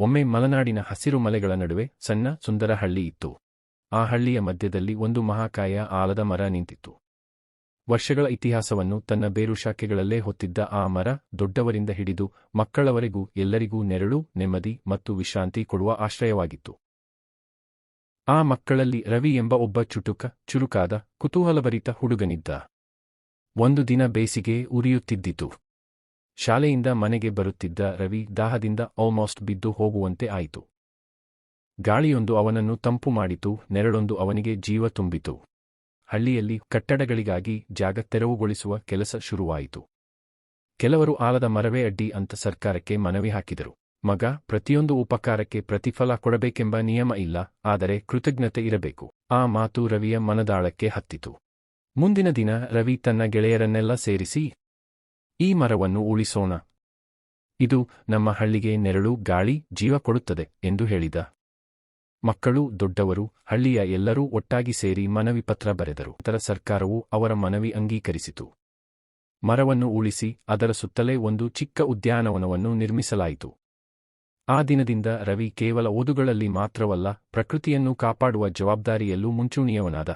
ಒಮ್ಮೆ ಮಲನಾಡಿನ ಹಸಿರು ಮಲೆಗಳ ನಡುವೆ ಸಣ್ಣ ಸುಂದರ ಹಳ್ಳಿ ಇತ್ತು. ಆ ಹಳ್ಳಿಯ ಮಧ್ಯದಲ್ಲಿ ಒಂದು ಮಹಾಕಾಯ ಆಲದ ಮರ ನಿಂತಿತ್ತು. ವರ್ಷಗಳ ಇತಿಹಾಸವನ್ನು ತನ್ನ ಬೇರು ಶಾಖೆಗಳಲ್ಲೇ ಹೊತ್ತಿದ್ದ ಆ ಮರ ದೊಡ್ಡವರಿಂದ ಹಿಡಿದು ಮಕ್ಕಳವರೆಗೂ ಎಲ್ಲರಿಗೂ ನೆರಳು, ನೆಮ್ಮದಿ ಮತ್ತು ವಿಶ್ರಾಂತಿ ಕೊಡುವ ಆಶ್ರಯವಾಗಿತ್ತು. ಆ ಮಕ್ಕಳಲ್ಲಿ ರವಿ ಎಂಬ ಒಬ್ಬ ಚುಟುಕ, ಚುರುಕಾದ, ಕುತೂಹಲಭರಿತ ಹುಡುಗನಿದ್ದ. ಒಂದು ದಿನ ಬೇಸಿಗೆ ಉರಿಯುತ್ತಿದ್ದಿತು. ಶಾಲೆಯಿಂದ ಮನೆಗೆ ಬರುತ್ತಿದ್ದ ರವಿ ದಾಹದಿಂದ ಆಲ್ಮೋಸ್ಟ್ ಬಿದ್ದು ಹೋಗುವಂತೆ ಆಯಿತು. ಗಾಳಿಯೊಂದು ಅವನನ್ನು ತಂಪು ಮಾಡಿತು, ನೆರಳೊಂದು ಅವನಿಗೆ ಜೀವ ತುಂಬಿತು. ಹಳ್ಳಿಯಲ್ಲಿ ಕಟ್ಟಡಗಳಿಗಾಗಿ ಜಾಗ ತೆರವುಗೊಳಿಸುವ ಕೆಲಸ ಶುರುವಾಯಿತು. ಕೆಲವರು ಆಲದ ಮರವೇ ಅಡ್ಡಿ ಅಂತ ಸರ್ಕಾರಕ್ಕೆ ಮನವಿ ಹಾಕಿದರು. ಮಗ, ಪ್ರತಿಯೊಂದು ಉಪಕಾರಕ್ಕೆ ಪ್ರತಿಫಲ ಕೊಡಬೇಕೆಂಬ ನಿಯಮ ಇಲ್ಲ, ಆದರೆ ಕೃತಜ್ಞತೆ ಇರಬೇಕು. ಆ ಮಾತು ರವಿಯ ಮನದಾಳಕ್ಕೆ ಹತ್ತಿತು. ಮುಂದಿನ ದಿನ ರವಿ ತನ್ನ ಗೆಳೆಯರನ್ನೆಲ್ಲ ಸೇರಿಸಿ ಈ ಮರವನ್ನು ಉಳಿಸೋಣ. ಇದು ನಮ್ಮ ಹಳ್ಳಿಗೆ ನೆರಳು, ಗಾಳಿ, ಜೀವ ಕೊಡುತ್ತದೆ ಎಂದು ಹೇಳಿದ. ಮಕ್ಕಳು, ದೊಡ್ಡವರು, ಹಳ್ಳಿಯ ಎಲ್ಲರೂ ಒಟ್ಟಾಗಿ ಸೇರಿ ಮನವಿ ಪತ್ರ ಬರೆದರು. ನಂತರ ಸರ್ಕಾರವು ಅವರ ಮನವಿ ಅಂಗೀಕರಿಸಿತು. ಮರವನ್ನು ಉಳಿಸಿ ಅದರ ಸುತ್ತಲೇ ಒಂದು ಚಿಕ್ಕ ಉದ್ಯಾನವನವನ್ನು ನಿರ್ಮಿಸಲಾಯಿತು. ಆ ದಿನದಿಂದ ರವಿ ಕೇವಲ ಓದುಗಳಲ್ಲಿ ಮಾತ್ರವಲ್ಲ, ಪ್ರಕೃತಿಯನ್ನು ಕಾಪಾಡುವ ಜವಾಬ್ದಾರಿಯಲ್ಲೂ ಮುಂಚೂಣಿಯವನಾದ.